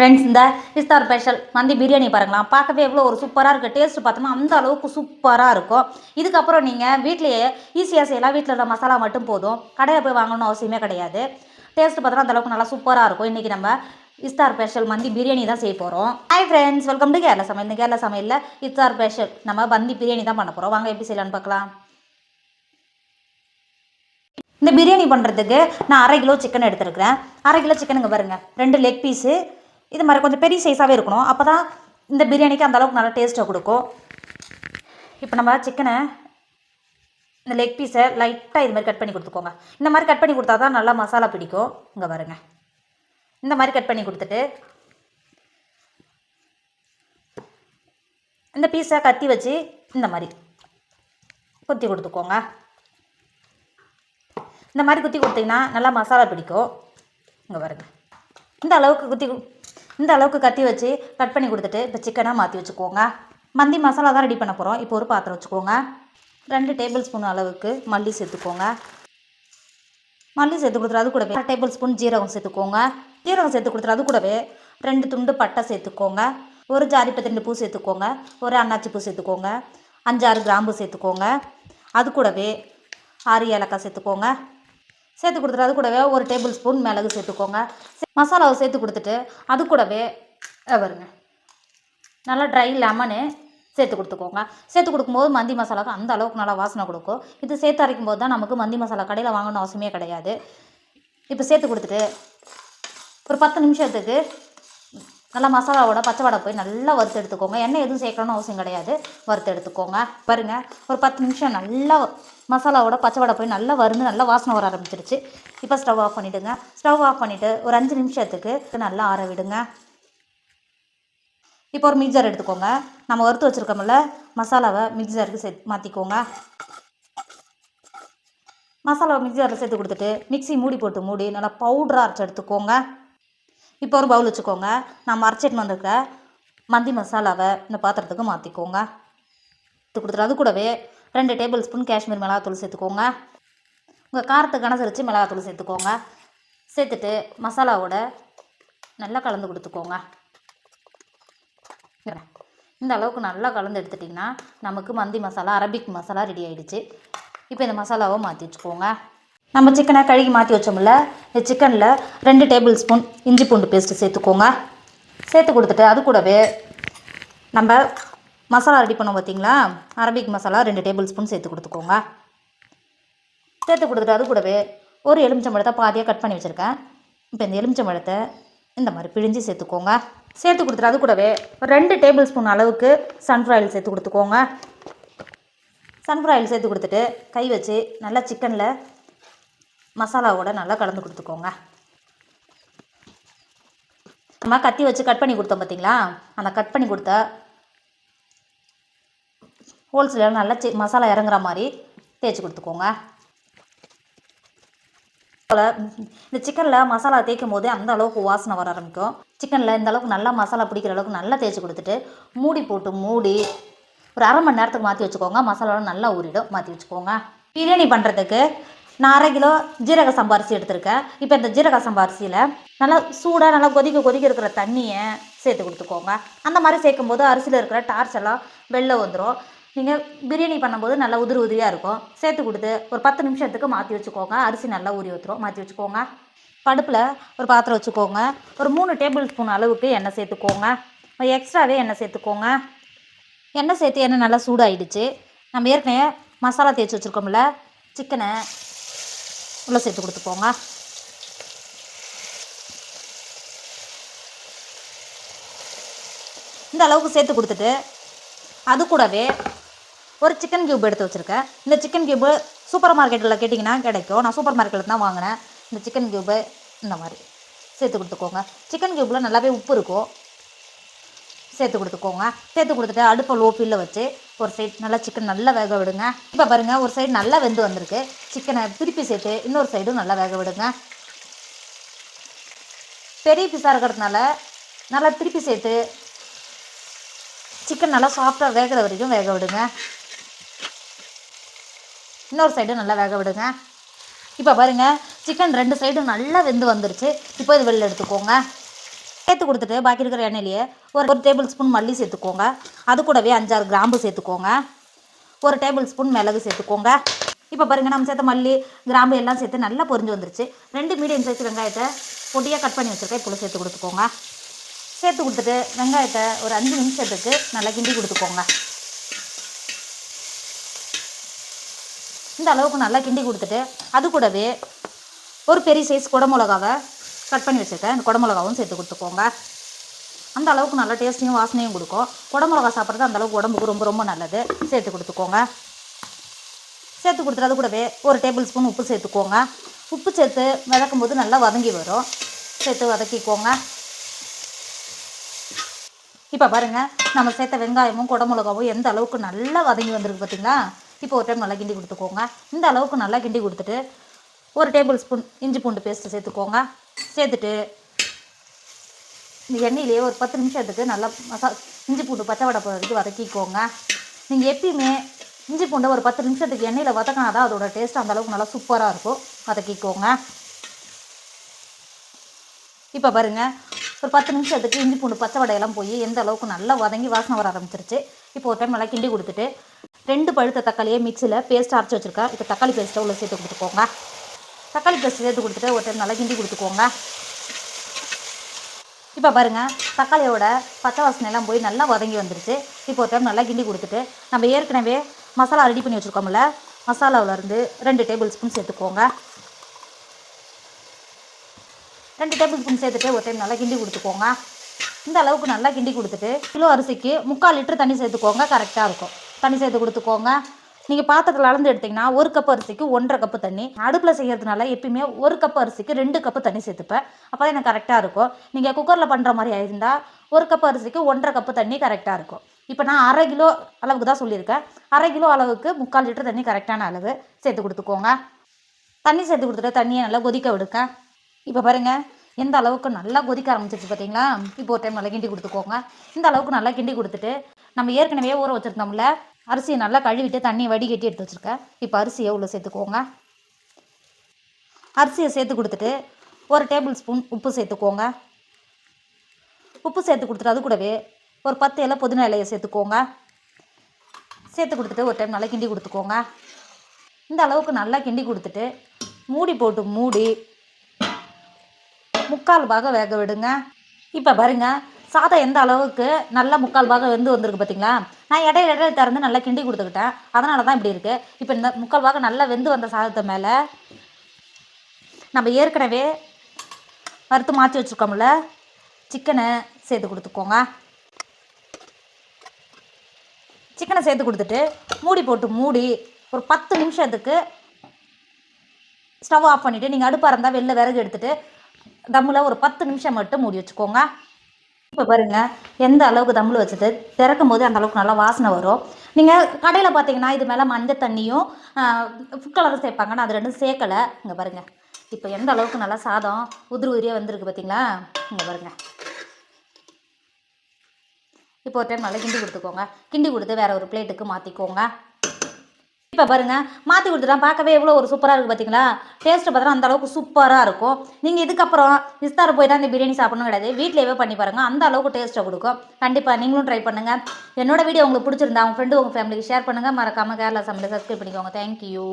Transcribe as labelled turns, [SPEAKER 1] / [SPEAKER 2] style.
[SPEAKER 1] Friends இந்த Ishtar special மந்தி பிரியாணி பாருங்களா பார்க்கவே எவ்வளோ ஒரு சூப்பராக இருக்குது டேஸ்ட் பார்த்தோம்னா அந்த அளவுக்கு சூப்பராக இருக்கும். இதுக்கப்புறம் நீங்கள் வீட்லேயே ஈஸியாக செய்யலாம். வீட்டில் உள்ள மசாலா மட்டும் போதும். கடையில் போய் வாங்கணும்னு அவசியமே கிடையாது. டேஸ்ட் பார்த்தோம்னா அந்த அளவுக்கு நல்லா சூப்பராக இருக்கும். இன்றைக்கி நம்ம இஸ்தார் ஸ்பெஷல் மந்தி பிரியாணி தான் செய்ய போகிறோம் hi friends welcome to Kerala Samayal. இந்த கேரளா சமையலில் இஸ்தார் ஸ்பெஷல் நம்ம மந்தி பிரியாணி தான் பண்ண போகிறோம் வாங்க எப்படி செய்யலான்னு பார்க்கலாம். இந்த பிரியாணி பண்ணுறதுக்கு நான் அரை கிலோ சிக்கன் எடுத்துருக்கிறேன். அரை கிலோ சிக்கனுங்க பாருங்கள் ரெண்டு லெக் பீஸு இது மாதிரி கொஞ்சம் பெரிய சைஸாகவே இருக்கணும். அப்போ தான் இந்த பிரியாணிக்கு அந்த அளவுக்கு நல்லா டேஸ்ட்டாக கொடுக்கும். இப்போ நம்ம சிக்கனை இந்த லெக் பீஸை லைட்டாக இது மாதிரி கட் பண்ணி கொடுத்துக்கோங்க. இந்த மாதிரி கட் பண்ணி கொடுத்தா தான் நல்லா மசாலா பிடிக்கும். இங்கே பாருங்க. இந்த மாதிரி கட் பண்ணி கொடுத்துட்டு இந்த பீஸை கத்தி வச்சு இந்த மாதிரி குத்தி கொடுத்துக்கோங்க. இந்த மாதிரி குத்தி கொடுத்தீங்கன்னா நல்லா மசாலா பிடிக்கும். இங்கே பாருங்க. இந்த அளவுக்கு குத்தி இந்த அளவுக்கு கத்தி வச்சு கட் பண்ணி கொடுத்துட்டு இப்போ சிக்கனாக மாற்றி வச்சுக்கோங்க. மந்தி மசாலா தான் ரெடி பண்ண போகிறோம் இப்போ ஒரு பாத்திரம் வச்சுக்கோங்க. ரெண்டு டேபிள் ஸ்பூன் அளவுக்கு மல்லி சேர்த்துக்கோங்க. மல்லி சேர்த்து கொடுத்துரு அது கூடவே டேபிள் ஸ்பூன் ஜீரகம் சேர்த்துக்கோங்க. ஜீரகம் சேர்த்து கொடுத்துரு அது கூடவே ரெண்டு துண்டு பட்டை சேர்த்துக்கோங்க. ஒரு ஜாதி பத்திரெண்டு பூ சேர்த்துக்கோங்க. ஒரு அன்னாச்சி பூ சேர்த்துக்கோங்க. அஞ்சாறு கிராம்பு சேர்த்துக்கோங்க. அது கூடவே ஆறு ஏலக்காய் சேர்த்துக்கோங்க. சேர்த்து கொடுத்துட்டு அது கூடவே ஒரு டேபிள் ஸ்பூன் மிளகு சேர்த்துக்கோங்க. மசாலாவை சேர்த்து கொடுத்துட்டு அது கூடவே வருங்க நல்லா ட்ரை லெமனு சேர்த்து கொடுத்துக்கோங்க. சேர்த்து கொடுக்கும்போது மந்தி மசாலாவுக்கு அந்த அளவுக்கு நல்லா வாசனை கொடுக்கும். இது சேர்த்து அரைக்கும் போது தான் நமக்கு மந்தி மசாலா கடையில் வாங்கணும் அவசியமே கிடையாது. இப்போ சேர்த்து கொடுத்துட்டு ஒரு பத்து நிமிஷத்துக்கு நல்லா மசாலாவோட பச்சை வடை போய் நல்லா வறுத்து எடுத்துக்கோங்க. எண்ணெய் எதுவும் சேர்க்கணும்னு அவசியம் கிடையாது. வறுத்து எடுத்துக்கோங்க. பாருங்கள் ஒரு பத்து நிமிஷம் நல்லா மசாலாவோட பச்சை வடை போய் நல்லா வறுந்து நல்லா வாசனை வர ஆரம்பிச்சிருச்சு. இப்போ ஸ்டவ் ஆஃப் பண்ணிவிடுங்க ஸ்டவ் ஆஃப் பண்ணிவிட்டு ஒரு அஞ்சு நிமிஷத்துக்கு நல்லா ஆற விடுங்க. இப்போ ஒரு மிக்சர் எடுத்துக்கோங்க. நம்ம வறுத்து வச்சுருக்கோம்ல மசாலாவை மிக்சருக்கு சே மாற்றிக்கோங்க மசாலாவை மிக்சரில் சேர்த்து கொடுத்துட்டு மிக்ஸி மூடி போட்டு மூடி நல்லா பவுடராக அரைச்சி எடுத்துக்கோங்க. இப்போ ஒரு பவுல் வச்சுக்கோங்க. நம்ம அரைச்சிட்டு வந்திருக்க மந்தி மசாலாவை இந்த பாத்திரத்துக்கு மாற்றிக்கோங்க இது கொடுத்துட்டு அது கூடவே ரெண்டு டேபிள் ஸ்பூன் காஷ்மீர் மிளகாத்தூள் சேர்த்துக்கோங்க. உங்கள் காரத்துக்கு அனுசரித்து மிளகாத்தூள் சேர்த்துக்கோங்க. சேர்த்துட்டு மசாலாவோட நல்லா கலந்து கொடுத்துக்கோங்க. இந்த அளவுக்கு நல்லா கலந்து எடுத்துட்டிங்கன்னா நமக்கு மந்தி மசாலா அரபிக் மசாலா ரெடி ஆகிடுச்சு இப்போ இந்த மசாலாவை மாற்றி வச்சுக்கோங்க நம்ம சிக்கனை கழுகி மாற்றி வச்சோம்ல இந்த சிக்கனில் ரெண்டு டேபிள் ஸ்பூன் இஞ்சி பூண்டு பேஸ்ட்டு சேர்த்துக்கோங்க. சேர்த்து கொடுத்துட்டு அது கூடவே நம்ம மசாலா ரெடி பண்ணோம் பார்த்தீங்களா அரபிக் மசாலா ரெண்டு டேபிள் ஸ்பூன் சேர்த்து கொடுத்துக்கோங்க. சேர்த்து கொடுத்துட்டு அது கூடவே ஒரு எலுமிச்சம்பழத்தை பாதியாக கட் பண்ணி வச்சுருக்கேன். இப்போ இந்த எலுமிச்சம்பழத்தை இந்த மாதிரி பிழிஞ்சு சேர்த்துக்கோங்க. சேர்த்து கொடுத்துட்டு அது கூடவே ஒரு ரெண்டு டேபிள் ஸ்பூன் அளவுக்கு சன்ஃப்ளவர் ஆயில் சேர்த்து கொடுத்துக்கோங்க. சன்ஃப்ராயில் ஆயில் சேர்த்து கொடுத்துட்டு கை வச்சு நல்லா சிக்கனில் மசாலாவோட நல்லா கலந்து கொடுத்துக்கோங்க. நம்ம கத்தி வச்சு கட் பண்ணி கொடுத்தோம் பார்த்தீங்களா அந்த கட் பண்ணி கொடுத்த ஹோல்சேல நல்லா மசாலா இறங்குற மாதிரி தேய்ச்சி கொடுத்துக்கோங்க. இந்த சிக்கனில் மசாலா தேய்க்கும் போது அந்த அளவுக்கு வாசனை வர ஆரம்பிக்கும். சிக்கனில் இந்த அளவுக்கு நல்லா மசாலா பிடிக்கிற அளவுக்கு நல்லா தேய்ச்சி கொடுத்துட்டு மூடி போட்டு மூடி ஒரு அரை மணி நேரத்துக்கு மாற்றி வச்சுக்கோங்க. மசாலாவும் நல்லா ஊறிடும். மாற்றி வச்சுக்கோங்க. பிரியாணி பண்ணுறதுக்கு நான் அரை கிலோ ஜீரக சம்பா அரிசி எடுத்திருக்கேன். இப்போ இந்த ஜீரக சம்பா அரிசியில் நல்லா சூடாக நல்லா கொதிக்க கொதிக்க இருக்கிற தண்ணியை சேர்த்து கொடுத்துக்கோங்க. அந்த மாதிரி சேர்க்கும் போது அரிசியில் இருக்கிற டார்ச் எல்லாம் வெளில வந்துடும் நீங்கள் பிரியாணி பண்ணும்போது நல்லா உதிரி உதிரியாக இருக்கும். சேர்த்து கொடுத்து ஒரு பத்து நிமிஷத்துக்கு மாற்றி வச்சுக்கோங்க. அரிசி நல்லா ஊறி ஊற்றுரும் மாற்றி வச்சுக்கோங்க. படுப்பில் ஒரு பாத்திரம் வச்சுக்கோங்க. ஒரு மூணு டேபிள் ஸ்பூன் அளவுக்கு எண்ணெய் சேர்த்துக்கோங்க. எக்ஸ்ட்ராவே எண்ணெய் சேர்த்துக்கோங்க. எண்ணெய் சேர்த்து எண்ணெய் நல்லா சூடாயிடுச்சு. நம்ம ஏற்கனவே மசாலா தேய்ச்சி வச்சுருக்கோம்ல. சிக்கனை உள்ளே சேர்த்து கொடுத்துக்கோங்க. இந்த அளவுக்கு சேர்த்து கொடுத்துட்டு அது கூடவே ஒரு சிக்கன் கியூப் எடுத்து வச்சுருக்கேன். இந்த சிக்கன் கியூபு சூப்பர் மார்க்கெட்டில் கேட்டிங்கன்னா கிடைக்கும். நான் சூப்பர் மார்க்கெட்டில் தான் வாங்கினேன் இந்த சிக்கன் கியூபு இந்த மாதிரி சேர்த்து கொடுத்துக்கோங்க. சிக்கன் கியூப்பில் நல்லாவே உப்பு இருக்கும். சேர்த்து கொடுத்துக்கோங்க. சேர்த்து கொடுத்துட்டு அடுப்பை லோ ஃபில்லில் வச்சு ஒரு சைடு நல்லா சிக்கன் நல்லா வேக விடுங்க. இப்போ பாருங்கள் ஒரு சைடு நல்லா வெந்து வந்திருக்கு. சிக்கனை திருப்பி சேர்த்து இன்னொரு சைடும் நல்லா வேக விடுங்க. பெரிய பீஸாக இருக்கிறதுனால நல்லா திருப்பி சேர்த்து சிக்கன் நல்லா சாஃப்டாக வேகிற வரைக்கும் வேக விடுங்க. இன்னொரு சைடும் நல்லா வேக விடுங்க. இப்போ பாருங்கள் சிக்கன் ரெண்டு சைடும் நல்லா வெந்து வந்துருச்சு. இப்போ இது வெளில எடுத்துக்கோங்க. சேர்த்து கொடுத்துட்டு பாக்கி இருக்கிற எண்ணெயிலேயே ஒரு ஒரு டேபிள் ஸ்பூன் மல்லி சேர்த்துக்கோங்க. அது கூடவே அஞ்சாறு கிராம்பு சேர்த்துக்கோங்க. ஒரு டேபிள் ஸ்பூன் மிளகு சேர்த்துக்கோங்க. இப்போ பாருங்கள் நம்ம சேர்த்த மல்லி கிராம்பு எல்லாம் சேர்த்து நல்லா பொரிஞ்சு வந்துருச்சு. ரெண்டு மீடியம் சைஸ் வெங்காயத்தை பொடியாக கட் பண்ணி வச்சுருக்கேன் இப்போ சேர்த்து கொடுத்துக்கோங்க. சேர்த்து கொடுத்துட்டு வெங்காயத்தை ஒரு அஞ்சு நிமிஷத்துக்கு நல்லா கிண்டி கொடுத்துக்கோங்க. இந்த அளவுக்கு நல்லா கிண்டி கொடுத்துட்டு அது கூடவே ஒரு பெரிய சைஸ் குடமிளகாவை கட் பண்ணி வச்சுருக்கேன். இந்த குடமிளகாவும் சேர்த்து கொடுத்துக்கோங்க. அந்த அளவுக்கு நல்லா டேஸ்ட்டையும் வாசனையும் கொடுக்கும். குடமிளகா சாப்பிட்றது அந்த அளவுக்கு உடம்புக்கு ரொம்ப ரொம்ப நல்லது. சேர்த்து கொடுத்துக்கோங்க. சேர்த்து கொடுத்துட்டு அது கூடவே ஒரு டேபிள் ஸ்பூன் உப்பு சேர்த்துக்கோங்க. உப்பு சேர்த்து வதக்கும் போது நல்லா வதங்கி வரும். சேர்த்து வதக்கிக்கோங்க. இப்போ பாருங்கள் நம்ம சேர்த்த வெங்காயமும் குடமிளகாவும் எந்த அளவுக்கு நல்லா வதங்கி வந்திருக்கு பார்த்தீங்களா இப்போ ஒரு டைம் நல்லா கிண்டி கொடுத்துக்கோங்க. இந்த அளவுக்கு நல்லா கிண்டி கொடுத்துட்டு ஒரு டேபிள் ஸ்பூன் இஞ்சி பூண்டு பேஸ்ட்டு சேர்த்துக்கோங்க. சேர்த்துட்டு இந்த எண்ணெயிலேயே ஒரு பத்து நிமிஷத்துக்கு நல்லா மசா இஞ்சி பூண்டு பச்சை வடை போகிறதுக்கு வதக்கிக்கோங்க. நீங்கள் எப்பயுமே இஞ்சி பூண்டை ஒரு பத்து நிமிஷத்துக்கு எண்ணெயில் வதக்கினா தான் அதோட டேஸ்ட் அந்த அளவுக்கு நல்லா சூப்பராக இருக்கும். வதக்கிக்கோங்க. இப்போ பாருங்கள் ஒரு பத்து நிமிஷத்துக்கு இஞ்சி பூண்டு பச்சை வடையெல்லாம் போய் எந்த அளவுக்கு நல்லா வதங்கி வாசனை வர ஆரம்பிச்சிருச்சு. இப்போ ஒரு டைம் நல்லா கிண்டி கொடுத்துட்டு ரெண்டு பழுத்த தக்காளியை மிக்சியில் பேஸ்ட் அரைச்சி வச்சுருக்கேன். இப்போ தக்காளி பேஸ்ட்டை உள்ள சேர்த்து கொடுத்துக்கோங்க. தக்காளி பேஸ்ட் சேர்த்து கொடுத்துட்டு ஒரு டைம் நல்லா கிண்டி கொடுத்துக்கோங்க. இப்போ பாருங்கள் தக்காளியோட பச்சை வாசனையெல்லாம் போய் நல்லா வதங்கி வந்துருச்சு. இப்போ ஒரு டைம் நல்லா கிண்டி கொடுத்துட்டு நம்ம ஏற்கனவே மசாலா ரெடி பண்ணி வச்சுருக்கோம்ல மசாலாவிலேருந்து ரெண்டு டேபிள் ஸ்பூன் சேர்த்துக்கோங்க. ரெண்டு டேபிள் ஸ்பூன் சேர்த்துட்டு ஒரு டைம் நல்லா கிண்டி கொடுத்துக்கோங்க. இந்த அளவுக்கு நல்லா கிண்டி கொடுத்துட்டு கிலோ அரிசிக்கு முக்கால் லிட்டர் தண்ணி சேர்த்துக்கோங்க கரெக்டாக இருக்கும். தண்ணி சேர்த்து கொடுத்துக்கோங்க. நீங்கள் பாத்திரத்தில் அளந்து எடுத்திங்கன்னா ஒரு கப் அரிசிக்கு ஒன்றரை கப்பு தண்ணி. அடுப்பில் செய்கிறதுனால எப்பயுமே ஒரு கப் அரிசிக்கு ரெண்டு கப்பு தண்ணி சேர்த்துப்பேன். அப்போ தான் எனக்கு கரெக்டாக இருக்கும். நீங்கள் குக்கரில் பண்ணுற மாதிரி இருந்தால் ஒரு கப் அரிசிக்கு ஒன்றரை கப்பு தண்ணி கரெக்டாக இருக்கும். இப்போ நான் அரை கிலோ அளவுக்கு தான் சொல்லியிருக்கேன். அரை கிலோ அளவுக்கு முக்கால் லிட்டர் தண்ணி கரெக்டான அளவு சேர்த்து கொடுத்துக்கோங்க. தண்ணி சேர்த்து கொடுத்துட்டு தண்ணியை நல்லா கொதிக்க விடுங்க. இப்போ பாருங்கள் எந்த அளவுக்கு நல்லா கொதிக்க ஆரம்பிச்சிருச்சு பார்த்தீங்களா இப்போ ஒரு டைம் நல்லா கிண்டி கொடுத்துக்கோங்க. இந்த அளவுக்கு நல்லா கிண்டி கொடுத்துட்டு நம்ம ஏற்கனவே ஊற வச்சுருந்தோம்ல அரிசியை நல்லா கழுவிட்டு தண்ணியை வடிகட்டி எடுத்து வச்சுருக்கேன். இப்போ அரிசியை எவ்வளோ சேர்த்துக்கோங்க. அரிசியை சேர்த்து கொடுத்துட்டு ஒரு டேபிள் ஸ்பூன் உப்பு சேர்த்துக்கோங்க. உப்பு சேர்த்து கொடுத்துட்டு அது கூடவே ஒரு பத்து இலை புதினா இலையை சேர்த்துக்கோங்க. சேர்த்து கொடுத்துட்டு ஒரு டைம் நல்லா கிண்டி கொடுத்துக்கோங்க. இந்த அளவுக்கு நல்லா கிண்டி கொடுத்துட்டு மூடி போட்டு மூடி முக்கால் பாகம் வேக விடுங்க. இப்போ பாருங்கள் சாதம் எந்த அளவுக்கு நல்லா முக்கால் பாகம் வெந்து வந்திருக்கு பார்த்தீங்களா நான் இடையில இடையில திறந்து நல்லா கிண்டி கொடுத்துக்கிட்டேன். அதனால தான் இப்படி இருக்குது இப்போ இந்த முக்கால் பாகம் நல்லா வெந்து வந்த சாதத்தை மேலே நம்ம ஏற்கனவே வறுத்து மாற்றி வச்சுருக்கோம்ல சிக்கனை சேர்த்து கொடுத்துக்கோங்க. சிக்கனை சேர்த்து கொடுத்துட்டு மூடி போட்டு மூடி ஒரு பத்து நிமிஷத்துக்கு ஸ்டவ் ஆஃப் பண்ணிவிட்டு நீங்கள் அடுப்பாக இருந்தால் வெளில விறகு எடுத்துகிட்டு தம்மில் ஒரு பத்து நிமிஷம் மட்டும் மூடி வச்சுக்கோங்க. இப்போ பாருங்கள் எந்த அளவுக்கு தமிழ் வச்சது? திறக்கும் போது அந்த அளவுக்கு நல்லா வாசனை வரும். நீங்கள் கடையில் பார்த்தீங்கன்னா இது மேலே மஞ்சள் தண்ணியும் ஃபுட் கலரும் சேர்ப்பாங்க நான் அது ரெண்டும் சேர்க்கலை இங்கே பாருங்கள் இப்போ எந்த அளவுக்கு நல்லா சாதம் உதிரி உதிரியாக வந்திருக்கு பார்த்தீங்களா இங்கே பாருங்கள் இப்போ ஒரு டைம் நல்லா கிண்டி கொடுத்துக்கோங்க. கிண்டி கொடுத்து வேற ஒரு பிளேட்டுக்கு மாற்றிக்கோங்க இப்போ பாருங்க மாற்றி கொடுத்துட்டா பார்க்கவே எவ்வளோ ஒரு சூப்பராக இருக்குது பார்த்தீங்களா டேஸ்ட்டு பார்த்தா அந்த அளவுக்கு சூப்பராக இருக்கும். நீங்கள் இதுக்கப்புறம் இஸ்தார் போய் தான் இந்த பிரியாணி சாப்பிடணும் கிடையாது. வீட்டிலேயே பண்ணி பாருங்கள் அந்த அளவுக்கு டேஸ்ட்டை கொடுக்கும். கண்டிப்பாக நீங்களும் ட்ரை பண்ணுங்கள் என்னோட வீடியோ உங்களுக்கு பிடிச்சிருந்தா உங்கள் ஃப்ரெண்டு உங்கள் ஃபேமிலிக்கு ஷேர் பண்ணுங்கள் மறக்காமல் கேரளா சமையல் சப்ஸ்கிரைப் பண்ணிக்கோங்க. தேங்க்யூ